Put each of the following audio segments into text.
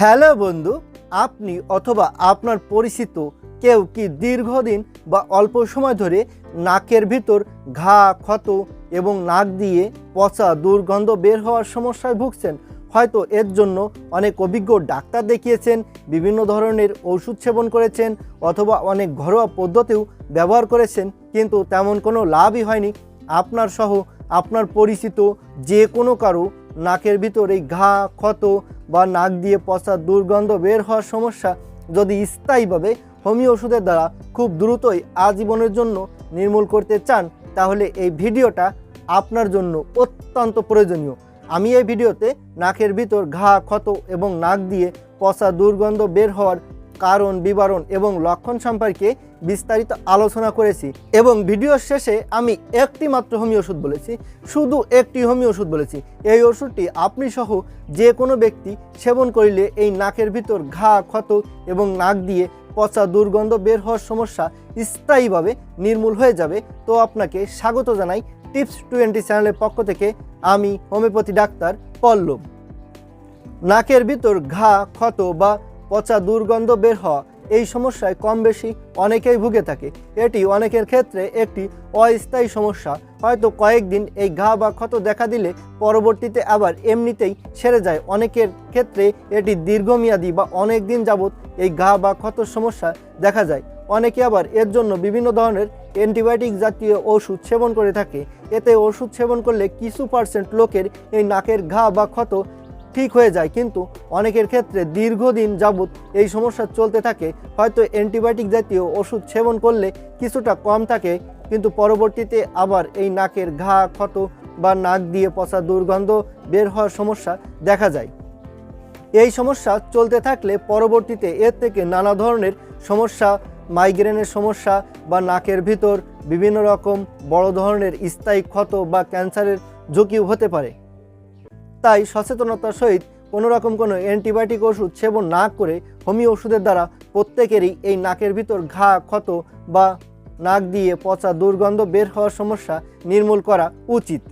Hello বন্ধু, আপনি অথবা আপনার পরিচিত কেউ কি দীর্ঘদিন বা অল্প সময় ধরে নাকের ভিতর ঘা, ক্ষত এবং নাক দিয়ে পচা দুর্গন্ধ বের হওয়ার সমস্যায় ভুগছেন? হয়তো এর জন্য অনেক অভিজ্ঞ ডাক্তার দেখিয়েছেন, বিভিন্ন ধরনের ওষুধ সেবন করেছেন অথবা অনেক ঘরোয়া পদ্ধতিও ব্যবহার করেছেন, কিন্তু তেমন কোনো লাভই হয়নি। আপনার সহ আপনার পরিচিত যে কোনো কারও নাকের ভিতর এই ঘা, ক্ষত বা নাক দিয়ে পচা দুর্গন্ধ বের হওয়ার সমস্যা যদি স্থায়ীভাবে হোমিও ওষুধের দ্বারা খুব দ্রুতই আজীবনের জন্য নির্মূল করতে চান, তাহলে এই ভিডিওটা আপনার জন্য অত্যন্ত প্রয়োজনীয়। আমি এই ভিডিওতে নাকের ভিতর ঘা, ক্ষত এবং নাক দিয়ে পচা দুর্গন্ধ বের হওয়ার কারণ, বিবরণ এবং লক্ষণ সম্পর্কে বিস্তারিত আলোচনা করেছি এবং ভিডিওর শেষে আমি একটি মাত্র হোমিও ওষুধ বলেছি, শুধু একটি হোমিও ওষুধ বলেছি। এই ওষুধটি আপনি সহ যে কোনো ব্যক্তি সেবন করিলে এই নাকের ভিতর ঘা ক্ষত এবং নাক দিয়ে পচা দুর্গন্ধ বের হওয়ার সমস্যা স্থায়ীভাবে নির্মূল হয়ে যাবে। তো আপনাকে স্বাগত জানাই টিপস টোয়েন্টি চ্যানেলের পক্ষ থেকে। আমি হোমিওপ্যাথি ডাক্তার পল্লব। নাকের ভিতর ঘা, ক্ষত বা পচা দুর্গন্ধ বের হওয়া, এই সমস্যায় কম বেশি অনেকেই ভুগে থাকে। এটি অনেকের ক্ষেত্রে একটি অস্থায়ী সমস্যা। হয়তো কয়েকদিন এই ঘা বা ক্ষত দেখা দিলে পরবর্তীতে আবার এমনিতেই সেরে যায়। অনেকের ক্ষেত্রে এটি দীর্ঘমেয়াদী বা অনেক দিন যাবৎ এই ঘা বা ক্ষতর সমস্যা দেখা যায়। অনেকে আবার এর জন্য বিভিন্ন ধরনের অ্যান্টিবায়োটিক জাতীয় ওষুধ সেবন করে থাকে। এতে ওষুধ সেবন করলে কিছু পার্সেন্ট লোকের এই নাকের ঘা বা ক্ষত ঠিক হয়ে যায়, কিন্তু অনেকের ক্ষেত্রে দীর্ঘদিন যাবৎ এই সমস্যা চলতে থাকে। হয়তো অ্যান্টিবায়োটিক জাতীয় ওষুধ সেবন করলে কিছুটা কম থাকে, কিন্তু পরবর্তীতে আবার এই নাকের ঘা, ক্ষত বা নাক দিয়ে পচা দুর্গন্ধ বের হওয়ার সমস্যা দেখা যায়। এই সমস্যা চলতে থাকলে পরবর্তীতে এর থেকে নানা ধরনের সমস্যা, মাইগ্রেনের সমস্যা বা নাকের ভিতর বিভিন্ন রকম বড় ধরনের স্থায়ী ক্ষত বা ক্যান্সারের ঝুঁকিও হতে পারে। তাই সচেতনতার সহিত কোনো রকম কোনো অ্যান্টিবায়োটিক ওষুধ সেবন না করে হোমিও ওষুধের দ্বারা প্রত্যেকেরই এই নাকের ভিতর ঘা, ক্ষত বা নাক দিয়ে পচা দুর্গন্ধ বের হওয়ার সমস্যা নির্মূল করা উচিত।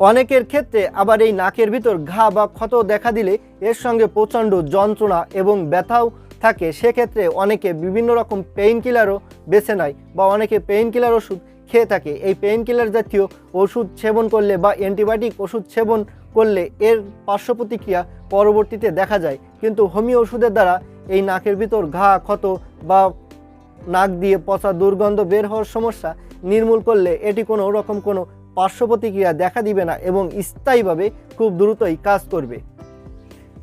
অনেকের ক্ষেত্রে আবার এই নাকের ভিতর ঘা বা ক্ষত দেখা দিলে এর সঙ্গে প্রচণ্ড যন্ত্রণা এবং ব্যথাও থাকে। সেক্ষেত্রে অনেকে বিভিন্ন রকম পেইন কিলারও বেছে নেয় বা অনেকে পেইন কিলার ওষুধ খেয়ে থাকে। এই পেইন কিলার জাতীয় ওষুধ সেবন করলে বা অ্যান্টিবায়োটিক ওষুধ সেবন করলে এর পার্শ্ব প্রতিক্রিয়া পরবর্তীতে দেখা যায়। কিন্তু হোমিও ওষুধের দ্বারা এই নাকের ভিতর ঘা, ক্ষত বা নাক দিয়ে পচা দুর্গন্ধ বের হওয়ার সমস্যা নির্মূল করলে এটি কোনো রকম কোনো পার্শ্ব প্রতিক্রিয়া দেখা দিবে না এবং স্থায়ীভাবে খুব দ্রুতই কাজ করবে।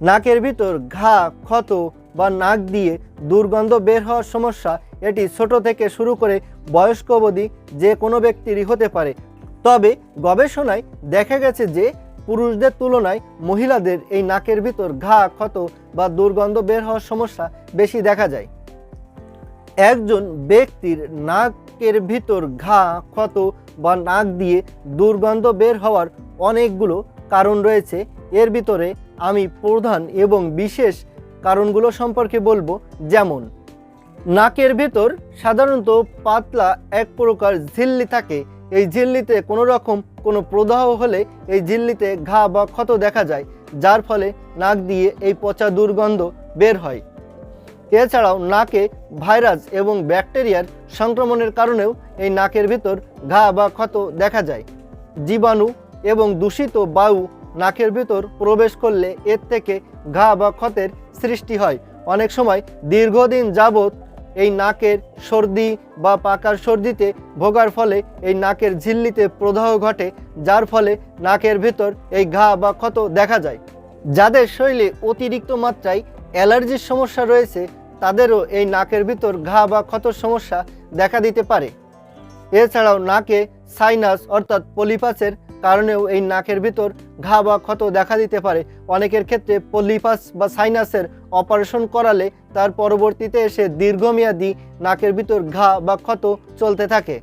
নাকের ভিতর ঘা, ক্ষত বা নাক দিয়ে দুর্গন্ধ বের হওয়ার সমস্যা এটি ছোট থেকে শুরু করে বয়স্ক অবধি যে কোনো ব্যক্তিরই হতে পারে। তবে গবেষণায় দেখা গেছে যে পুরুষদের তুলনায় মহিলাদের এই নাকের ভিতর ঘা, ক্ষত বা দুর্গন্ধ বের হওয়ার সমস্যা বেশি দেখা যায়। একজন ব্যক্তির নাকের ভিতর ঘা, ক্ষত বা নাক দিয়ে দুর্গন্ধ বের হওয়ার অনেকগুলো কারণ রয়েছে। এর ভিতরে আমি প্রধান এবং বিশেষ কারণগুলো সম্পর্কে বলব। যেমন নাকের ভেতর সাধারণত পাতলা এক প্রকার ঝিল্লি থাকে। এই ঝিল্লিতে কোনো রকম কোনো প্রদাহ হলে এই ঝিল্লিতে ঘা বা ক্ষত দেখা যায়, যার ফলে নাক দিয়ে এই পচা দুর্গন্ধ বের হয়। এছাড়াও নাকে ভাইরাস এবং ব্যাকটেরিয়ার সংক্রমণের কারণেও এই নাকের ভিতর ঘা বা ক্ষত দেখা যায়। জীবাণু এবং দূষিত বায়ু নাকের ভিতর প্রবেশ করলে এর থেকে ঘা বা ক্ষতের সৃষ্টি হয়। অনেক সময় দীর্ঘদিন যাবৎ এই নাকের সর্দি বা পাকার সর্দিতে ভোগার ফলে এই নাকের ঝিল্লিতে প্রদাহ ঘটে, যার ফলে নাকের ভেতর এই ঘা বা ক্ষত দেখা যায়। যাদের শরীরে অতিরিক্ত মাত্রায় অ্যালার্জির সমস্যা রয়েছে, তাদেরও এই নাকের ভিতর ঘা বা ক্ষতর সমস্যা দেখা দিতে পারে। এছাড়াও নাকে সাইনাস অর্থাৎ পলিপাসের কারণেও এই নাকের ভিতর ঘা বা ক্ষত দেখা দিতে পারে। অনেকের ক্ষেত্রে পলিপাস বা সাইনাসের অপারেশন করালে তার পরবর্তীতে এসে দীর্ঘমেয়াদী নাকের ভিতর ঘা বা ক্ষত চলতে থাকে।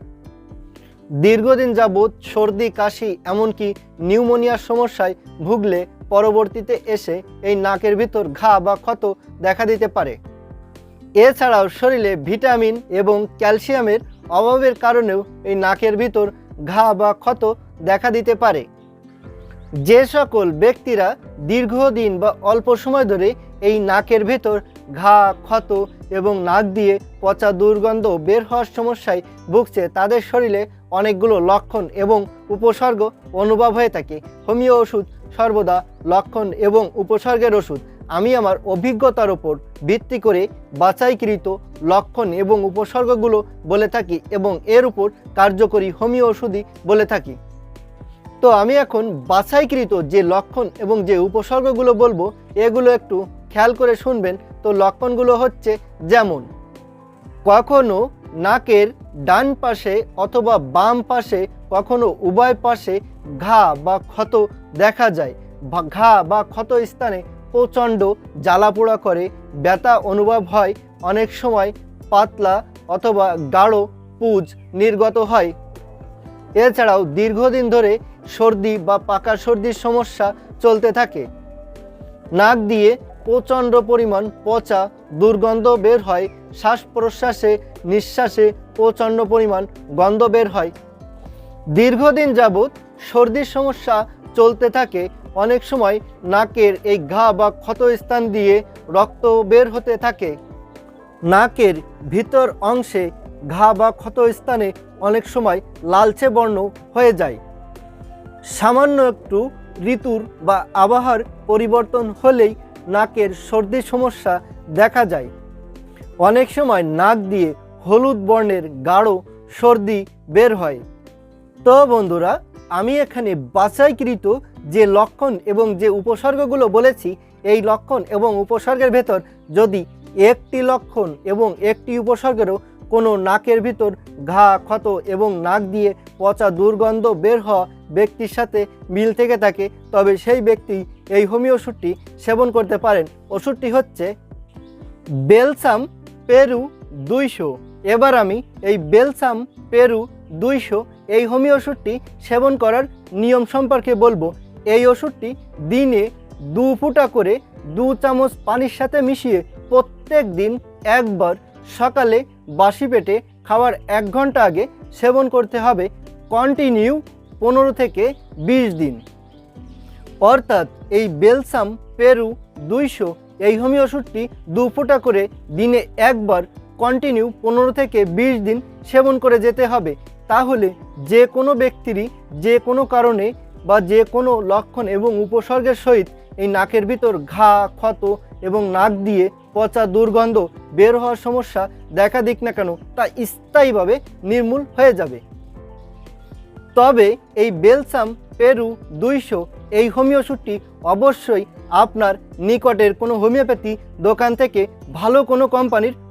দীর্ঘদিন যাবৎ সর্দি, কাশি, এমনকি নিউমোনিয়ার সমস্যায় ভুগলে পরবর্তীতে এসে এই নাকের ভিতর ঘা বা ক্ষত দেখা দিতে পারে। এছাড়াও শরীরে ভিটামিন এবং ক্যালসিয়ামের অভাবের কারণেও এই নাকের ভিতর ঘা বা ক্ষত দেখা দিতে পারে। যে সকল ব্যক্তিরা দীর্ঘদিন বা অল্প সময় ধরে এই নাকের ভেতর ঘা, ক্ষত এবং নাক দিয়ে পচা দুর্গন্ধ বের হওয়ার সমস্যায় ভুগছে, তাদের শরীরে অনেকগুলো লক্ষণ এবং উপসর্গ অনুভব হয়ে থাকে। হোমিও ওষুধ সর্বদা লক্ষণ এবং উপসর্গের ওষুধ। আমি আমার অভিজ্ঞতার ওপর ভিত্তি করে বাছাইকৃত লক্ষণ এবং উপসর্গগুলো বলে থাকি এবং এর উপর কার্যকরী হোমিও ওষুধই বলে থাকি। তো আমি এখন বাছাইকৃত যে লক্ষণ এবং যে উপসর্গগুলো বলব, এগুলো একটু খেয়াল করে শুনবেন। তো লক্ষণগুলো হচ্ছে যেমন, কখনো নাকের ডান পাশে অথবা বাম পাশে, কখনো উভয় পাশে ঘা বা ক্ষত দেখা যায়। ঘা বা ক্ষত স্থানে প্রচণ্ড জ্বালাপোড়া করে, ব্যথা অনুভব হয়, অনেক সময় পাতলা অথবা গাঢ় পুজ নির্গত হয়। এছাড়াও দীর্ঘদিন ধরে সর্দি বা পাকা সর্দির সমস্যা চলতে থাকে। নাক দিয়ে প্রচণ্ড পরিমাণ পচা দুর্গন্ধ বের হয় শ্বাস প্রশ্বাসে নিঃশ্বাসে প্রচণ্ড পরিমাণ গন্ধ বের হয়। দীর্ঘদিন যাবৎ সর্দির সমস্যা চলতে থাকে অনেক সময় নাকের এই ঘা বা ক্ষত স্থান দিয়ে রক্ত বের হতে থাকে। নাকের ভিতর অংশে ঘা বা ক্ষত স্থানে অনেক সময় লালচে বর্ণ হয়ে যায়। সামান্য একটু ঋতুর বা আবহাওয়ার পরিবর্তন হলেই নাকের সর্দির সমস্যা দেখা যায়। অনেক সময় নাক দিয়ে হলুদ বর্ণের গাঢ় সর্দি বের হয়। তো বন্ধুরা, আমি এখানে বাছাইকৃত যে লক্ষণ এবং যে উপসর্গগুলো বলেছি, এই লক্ষণ এবং উপসর্গের ভেতর যদি একটি লক্ষণ এবং একটি উপসর্গেরও কোনো নাকের ভিতর ঘা, ক্ষত এবং নাক দিয়ে পচা দুর্গন্ধ বের হওয়া ব্যক্তির সাথে মিল থেকে থাকে, তবে সেই ব্যক্তি এই হোমিও ওষুধটি সেবন করতে পারেন। ওষুধটি হচ্ছে বেলসাম পেরু দুইশো। এবার আমি এই বেলসাম পেরু দুইশো এই হোমিও ওষুধটি সেবন করার নিয়ম সম্পর্কে বলব। এই ওষুধটি দিনে দু ফুটা করে দু চামচ পানির সাথে মিশিয়ে প্রত্যেক দিন একবার সকালে বাসি পেটে খাওয়ার এক ঘণ্টা আগে সেবন করতে হবে কন্টিনিউ পনেরো থেকে বিশ দিন। অর্থাৎ এই বেলসাম পেরু দুইশো এই হোমিও ওষুধটি দু ফোঁটা করে দিনে একবার কন্টিনিউ পনেরো থেকে বিশ দিন সেবন করে যেতে হবে। তাহলে যে কোনো ব্যক্তিরই যে কোনো কারণে বা যে কোনো লক্ষণ এবং উপসর্গের সহিত এই নাকের ভিতর ঘা, ক্ষত এবং নাক দিয়ে পচা দুর্গন্ধ বের হওয়ার সমস্যা দেখা দিক না কেন, তা স্থায়ীভাবে নির্মূল হয়ে যাবে। তবে এই বেলসাম পেরু দুইশো এই হোমিও ওষুধটি অবশ্যই আপনার নিকটের কোনো হোমিওপ্যাথি দোকান থেকে ভালো কোনো কোম্পানির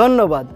ধন্যবাদ।